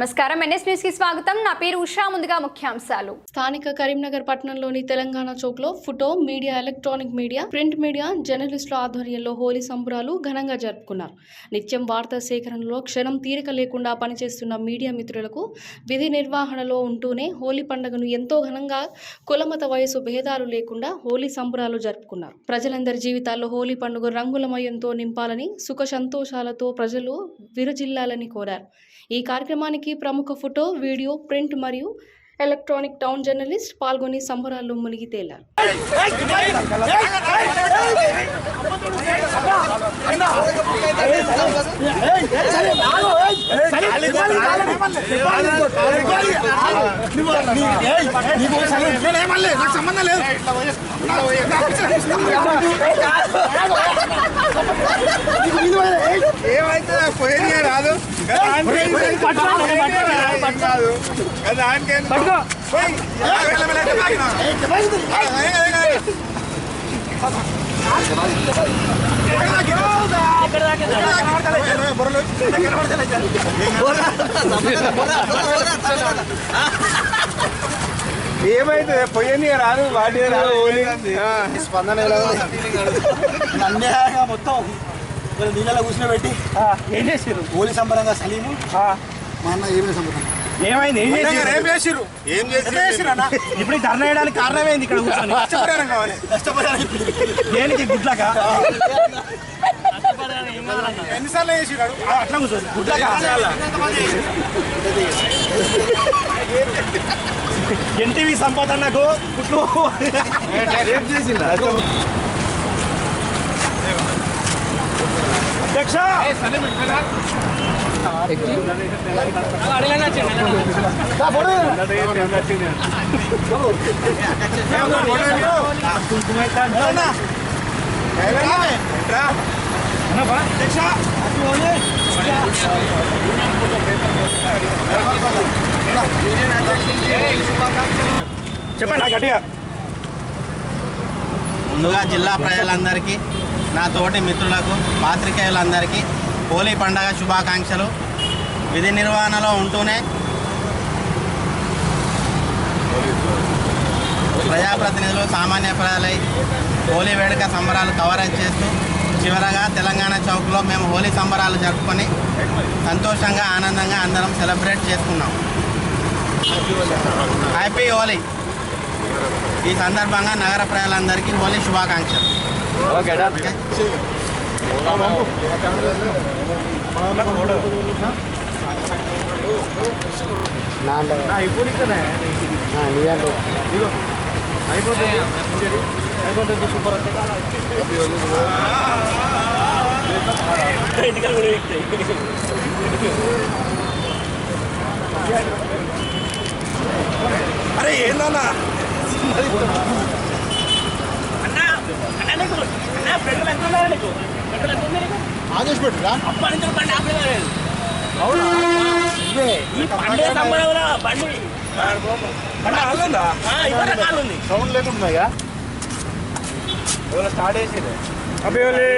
నమస్కారం. ఎన్ఎస్ న్యూస్కి స్వాగతం. నా పేరు ఉషా. ముందుగా ముఖ్యాంశాలు. స్థానిక కరీంనగర్ పట్టణంలోని Telangana చౌక్లో photo media electronic media print media జర్నలిస్టుల ఆధ్వర్యంలో హోలీ సంబరాలు ఘనంగా జరుపుకున్నారు. నిత్యం వార్తా సేకరణలో క్షణం తీరిక లేకుండా పనిచేస్తున్న మీడియా మిత్రులకు విధి నిర్వహణలో ఉంటూనే హోలీ పండుగను ఎంతో ఘనంగా కులమత వయసు భేదాలు లేకుండా హోలీ సంబరాలు జరుపుకున్నారు. ప్రజలందరి జీవితాల్లో హోలీ పండుగ రంగులమయంతో నింపాలని సుఖ సంతోషాలతో ప్రజలు విరజిల్లాలని కోరారు. ఈ కార్యక్రమానికి ప్రముఖ ఫోటో వీడియో ప్రింట్ మరియు ఎలక్ట్రానిక్ టౌన్ జర్నలిస్ట్ పాల్గొని సంబరాల్లో మునిగి తేలారు సంబంధం లేదు ఏమైతే పోయింది రాదు కాదు దానికేం పోయి. ఏమైతే పోయింది రాదు వాటి రాదు స్పందన అన్యాయంగా మొత్తం. మరి నీళ్ళలో కూర్చోబెట్టి ఏం చేసిర్రు? హోలీ సంబరంగా సలీము. ఆ, మా అన్న ఏమైనా సంబరం? ఏమైంది? ఏం ఏం ఏం అన్న? ఇప్పుడు ధర్నా వేయడానికి కారణమైంది ఇక్కడ కూర్చొని? కావాలి. దేనికి? గుడ్లక? ఎన్నిసార్లు చేసిరాడు అట్లా కూర్చోండి గుడ్లక? ఎన్టీవీ సంపాదనకు గుట్లు అధ్యక్ష అధ్యక్ష చెప్పండి. గట్టిగా ముందుగా జిల్లా ప్రజలందరికీ నా తోటి మిత్రులకు పాత్రికేయులందరికీ హోలీ పండగ శుభాకాంక్షలు. విధి నిర్వహణలో ఉంటూనే ప్రజాప్రతినిధులు సామాన్య ప్రజలై హోలీ వేడుక సంబరాలు కవరేజ్ చేస్తూ చివరగా తెలంగాణ చౌక్లో మేము హోలీ సంబరాలు జరుపుకొని సంతోషంగా ఆనందంగా అందరం సెలబ్రేట్ చేసుకున్నాం. హ్యాపీ హోలీ. ఈ సందర్భంగా నగర ప్రజలందరికీ హోలీ శుభాకాంక్షలు. ఓకే అరే ఏందన్నా ఆదేశ్ పెట్టురా సౌండ్ లేకుంటున్నాయా స్టార్ట్ చేసేది అభియోలి